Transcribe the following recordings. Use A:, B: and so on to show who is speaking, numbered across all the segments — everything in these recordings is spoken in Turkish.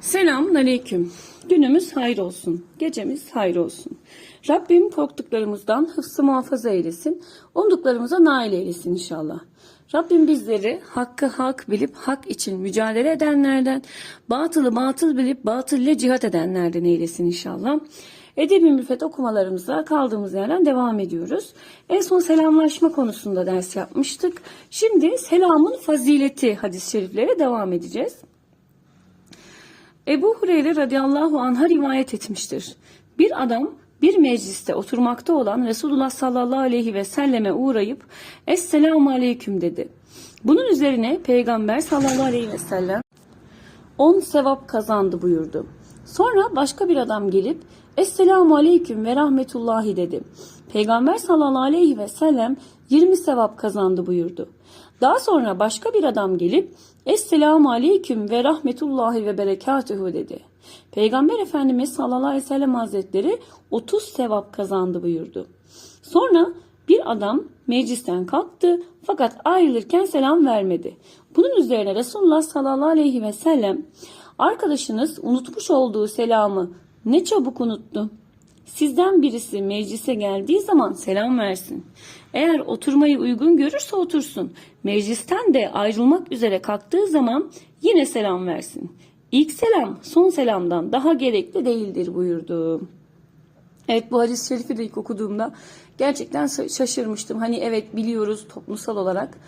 A: Selamun Aleyküm. Günümüz hayır olsun. Gecemiz hayır olsun. Rabbim korktuklarımızdan hıfzı muhafaza eylesin. Umduklarımıza nail eylesin inşallah. Rabbim bizleri hakkı hak bilip hak için mücadele edenlerden, batılı batıl bilip batıl ile cihat edenlerden eylesin inşallah. Edebi müfet okumalarımıza kaldığımız yerden devam ediyoruz. En son selamlaşma konusunda ders yapmıştık. Şimdi selamın fazileti hadis-i şeriflere devam edeceğiz. Ebu Hureyre radıyallahu anh'a rivayet etmiştir. Bir adam bir mecliste oturmakta olan Resulullah sallallahu aleyhi ve selleme uğrayıp Esselamu aleyküm dedi. Bunun üzerine Peygamber sallallahu aleyhi ve sellem 10 sevap kazandı buyurdu. Sonra başka bir adam gelip Esselamu aleyküm ve rahmetullahi dedi. Peygamber sallallahu aleyhi ve sellem 20 sevap kazandı buyurdu. Daha sonra başka bir adam gelip Esselamu aleyküm ve rahmetullahi ve berekatühü dedi. Peygamber Efendimiz sallallahu aleyhi ve sellem hazretleri 30 sevap kazandı buyurdu. Sonra bir adam meclisten kalktı fakat ayrılırken selam vermedi. Bunun üzerine Resulullah sallallahu aleyhi ve sellem arkadaşınız unutmuş olduğu selamı ne çabuk unuttu. Sizden birisi meclise geldiği zaman selam versin. Eğer oturmayı uygun görürse otursun. Meclisten de ayrılmak üzere kalktığı zaman yine selam versin. İlk selam son selamdan daha gerekli değildir buyurdu. Evet bu hadis-i şerifi de ilk okuduğumda gerçekten şaşırmıştım. Hani evet biliyoruz toplumsal olarak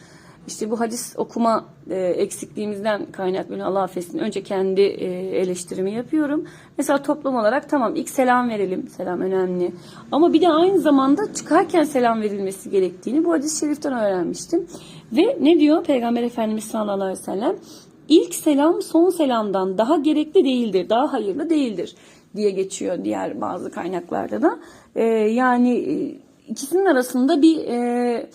A: işte bu hadis okuma e, eksikliğimizden kaynaklı Allah affetsin. Önce kendi e, eleştirimi yapıyorum. Mesela toplum olarak tamam ilk selam verelim. Selam önemli. Ama bir de aynı zamanda çıkarken selam verilmesi gerektiğini bu hadis-i şeriften öğrenmiştim. Ve ne diyor Peygamber Efendimiz sallallahu aleyhi ve sellem? İlk selam son selamdan daha gerekli değildir, daha hayırlı değildir diye geçiyor diğer bazı kaynaklarda da. E, yani e, ikisinin arasında bir e,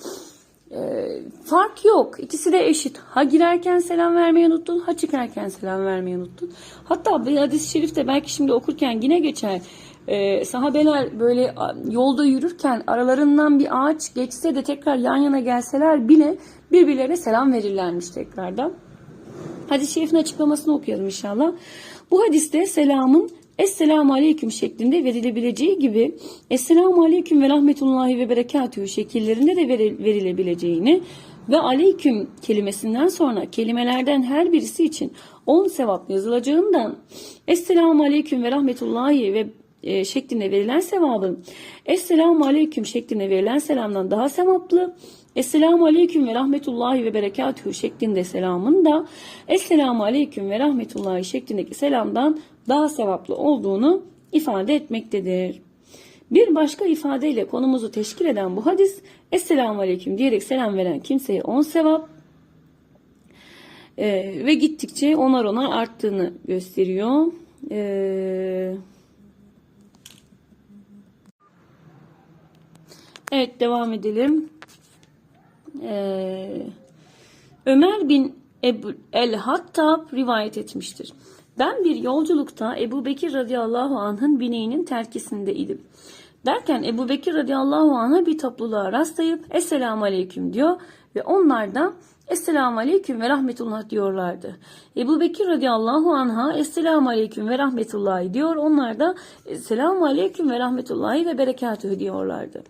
A: e, fark yok. İkisi de eşit. Ha girerken selam vermeyi unuttun, ha çıkarken selam vermeyi unuttun. Hatta bir hadis-i şerifte belki şimdi okurken yine geçer. E, sahabeler böyle yolda yürürken aralarından bir ağaç geçse de tekrar yan yana gelseler bile birbirlerine selam verirlermiş tekrardan. Hadis-i şerifin açıklamasını okuyalım inşallah. Bu hadiste selamın Esselamu Aleyküm şeklinde verilebileceği gibi Esselamu Aleyküm ve Rahmetullahi ve Berekatühü şekillerinde de verilebileceğini ve Aleyküm kelimesinden sonra kelimelerden her birisi için 10 sevap yazılacağından Esselamu Aleyküm ve Rahmetullahi ve e, şeklinde verilen sevabın Esselamu Aleyküm şeklinde verilen selamdan daha sevaplı Esselamu Aleyküm ve Rahmetullahi ve Berekatühü şeklinde selamın da Esselamu Aleyküm ve Rahmetullahi şeklindeki selamdan daha sevaplı olduğunu ifade etmektedir. Bir başka ifadeyle konumuzu teşkil eden bu hadis Esselamu Aleyküm diyerek selam veren kimseye 10 sevap e, ve gittikçe onar onar arttığını gösteriyor. E, evet devam edelim. E, Ömer bin Ebu el-Hattab rivayet etmiştir. Ben bir yolculukta Ebu Bekir radıyallahu anh'ın bineğinin terkisindeydim. Derken Ebu Bekir radıyallahu anh'a bir topluluğa rastlayıp Esselamu Aleyküm diyor ve onlar da Esselamu Aleyküm ve Rahmetullah diyorlardı. Ebu Bekir radıyallahu anh'a Esselamu Aleyküm ve Rahmetullah diyor. Onlar da Esselamu Aleyküm ve Rahmetullahi ve Berekatühü diyorlardı.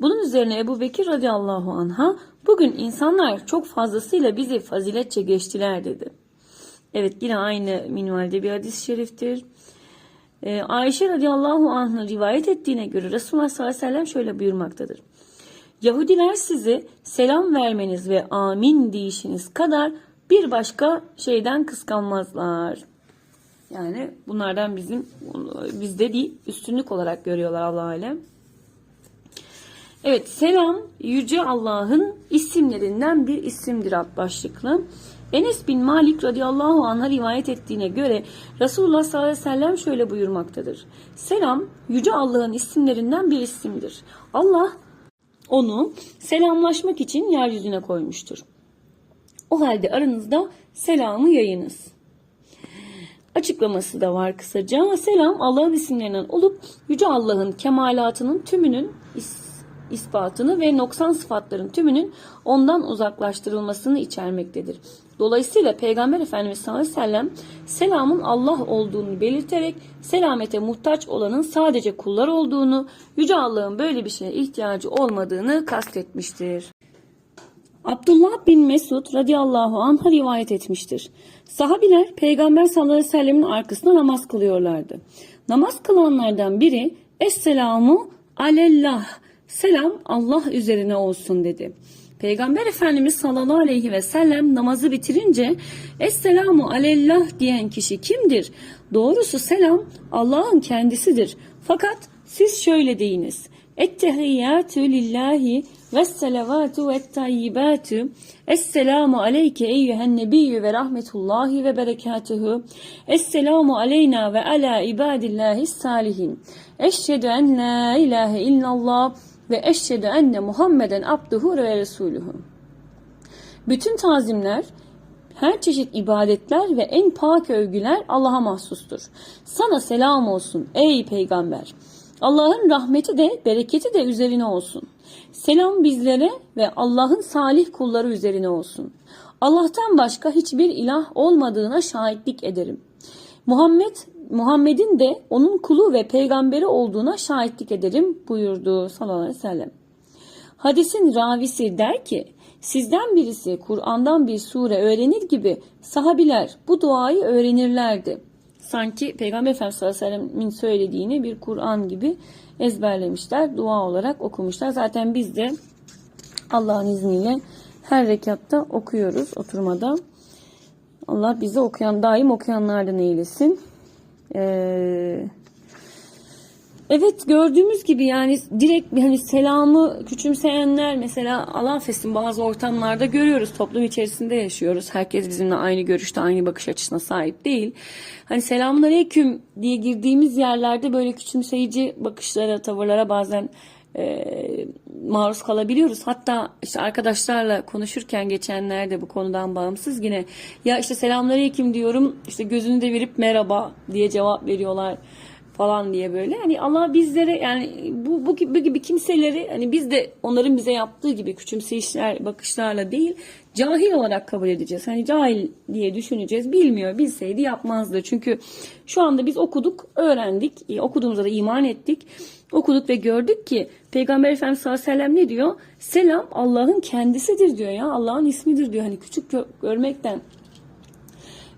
A: Bunun üzerine Ebu Bekir radıyallahu anh'a bugün insanlar çok fazlasıyla bizi faziletçe geçtiler dedi. Evet yine aynı minvalde bir hadis-i şeriftir. Ee, Ayşe radıyallahu anh'ın rivayet ettiğine göre Resulullah sallallahu aleyhi ve sellem şöyle buyurmaktadır. Yahudiler sizi selam vermeniz ve amin deyişiniz kadar bir başka şeyden kıskanmazlar. Yani bunlardan bizim bizde değil üstünlük olarak görüyorlar Allah alem. Evet selam Yüce Allah'ın isimlerinden bir isimdir alt başlıklı. Enes bin Malik radıyallahu anh'a rivayet ettiğine göre Resulullah sallallahu aleyhi ve sellem şöyle buyurmaktadır. Selam Yüce Allah'ın isimlerinden bir isimdir. Allah onu selamlaşmak için yeryüzüne koymuştur. O halde aranızda selamı yayınız. Açıklaması da var kısaca. Selam Allah'ın isimlerinden olup Yüce Allah'ın kemalatının tümünün ispatını ve noksan sıfatların tümünün ondan uzaklaştırılmasını içermektedir. Dolayısıyla Peygamber Efendimiz sallallahu aleyhi ve sellem selamın Allah olduğunu belirterek selamete muhtaç olanın sadece kullar olduğunu, Yüce Allah'ın böyle bir şeye ihtiyacı olmadığını kastetmiştir. Abdullah bin Mesud radıyallahu anh'a rivayet etmiştir. Sahabiler Peygamber sallallahu aleyhi ve sellemin arkasında namaz kılıyorlardı. Namaz kılanlardan biri Esselamu alellah selam Allah üzerine olsun dedi. Peygamber Efendimiz sallallahu aleyhi ve sellem namazı bitirince Esselamu alellah diyen kişi kimdir? Doğrusu selam Allah'ın kendisidir. Fakat siz şöyle deyiniz. Ettehiyyatü lillahi ve salavatü ve tayyibatü. Esselamu aleyke eyyühen nebiyyü ve rahmetullahi ve berekatühü. Esselamu aleyna ve ala ibadillahi salihin. Eşhedü en la ilahe illallah ve eşhedü enne Muhammeden abduhu ve resuluhu. Bütün tazimler, her çeşit ibadetler ve en pak övgüler Allah'a mahsustur. Sana selam olsun ey peygamber. Allah'ın rahmeti de bereketi de üzerine olsun. Selam bizlere ve Allah'ın salih kulları üzerine olsun. Allah'tan başka hiçbir ilah olmadığına şahitlik ederim. Muhammed Muhammed'in de onun kulu ve peygamberi olduğuna şahitlik ederim buyurdu sallallahu aleyhi ve sellem. Hadisin ravisi der ki sizden birisi Kur'an'dan bir sure öğrenir gibi sahabiler bu duayı öğrenirlerdi. Sanki Peygamber Efendimiz sallallahu aleyhi ve sellem'in söylediğini bir Kur'an gibi ezberlemişler, dua olarak okumuşlar. Zaten biz de Allah'ın izniyle her rekatta okuyoruz oturmada. Allah bizi okuyan, daim okuyanlardan eylesin. Ee, evet gördüğümüz gibi yani direkt hani selamı küçümseyenler mesela Allah affetsin bazı ortamlarda görüyoruz. Toplum içerisinde yaşıyoruz. Herkes bizimle aynı görüşte, aynı bakış açısına sahip değil. Hani selamun aleyküm diye girdiğimiz yerlerde böyle küçümseyici bakışlara, tavırlara bazen e, maruz kalabiliyoruz. Hatta işte arkadaşlarla konuşurken geçenlerde bu konudan bağımsız yine ya işte selamünaleyküm diyorum işte gözünü de verip merhaba diye cevap veriyorlar falan diye böyle. Hani Allah bizlere yani bu, bu, gibi, bu gibi kimseleri hani biz de onların bize yaptığı gibi küçümseyişler bakışlarla değil cahil olarak kabul edeceğiz. Hani cahil diye düşüneceğiz. Bilmiyor, bilseydi yapmazdı. Çünkü şu anda biz okuduk, öğrendik, okuduğumuza da iman ettik. Okuduk ve gördük ki Peygamber Efendimiz sallallahu aleyhi ve sellem ne diyor? Selam Allah'ın kendisidir diyor ya. Allah'ın ismidir diyor. Hani küçük gö- görmekten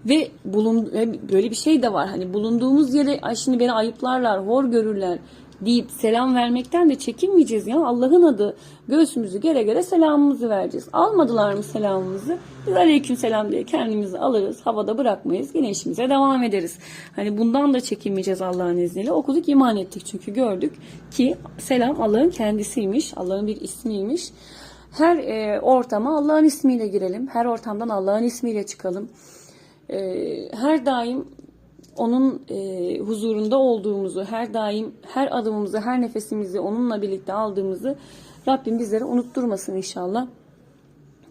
A: ve bulun böyle bir şey de var. Hani bulunduğumuz yere ay şimdi beni ayıplarlar, hor görürler deyip selam vermekten de çekinmeyeceğiz ya. Allah'ın adı göğsümüzü gere gere selamımızı vereceğiz. Almadılar mı selamımızı? Biz aleyküm selam diye kendimizi alırız. Havada bırakmayız. Yine işimize devam ederiz. Hani bundan da çekinmeyeceğiz Allah'ın izniyle. Okuduk iman ettik çünkü gördük ki selam Allah'ın kendisiymiş. Allah'ın bir ismiymiş. Her e, ortama Allah'ın ismiyle girelim. Her ortamdan Allah'ın ismiyle çıkalım. E, her daim onun e, huzurunda olduğumuzu, her daim her adımımızı, her nefesimizi onunla birlikte aldığımızı Rabbim bizlere unutturmasın inşallah.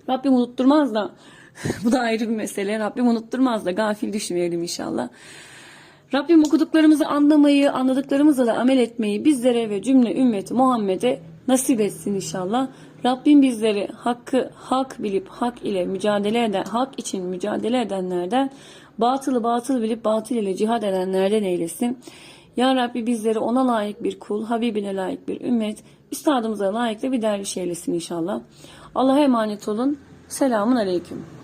A: Rabbim unutturmaz da bu da ayrı bir mesele. Rabbim unutturmaz da gafil düşmeyelim inşallah. Rabbim okuduklarımızı anlamayı, anladıklarımızla da amel etmeyi bizlere ve cümle ümmeti Muhammed'e nasip etsin inşallah. Rabbim bizleri hakkı hak bilip hak ile mücadele eden, hak için mücadele edenlerden, batılı batıl bilip batıl ile cihad edenlerden eylesin. Ya Rabbi bizleri ona layık bir kul, Habibine layık bir ümmet, üstadımıza layık da bir derviş eylesin inşallah. Allah'a emanet olun. Selamun Aleyküm.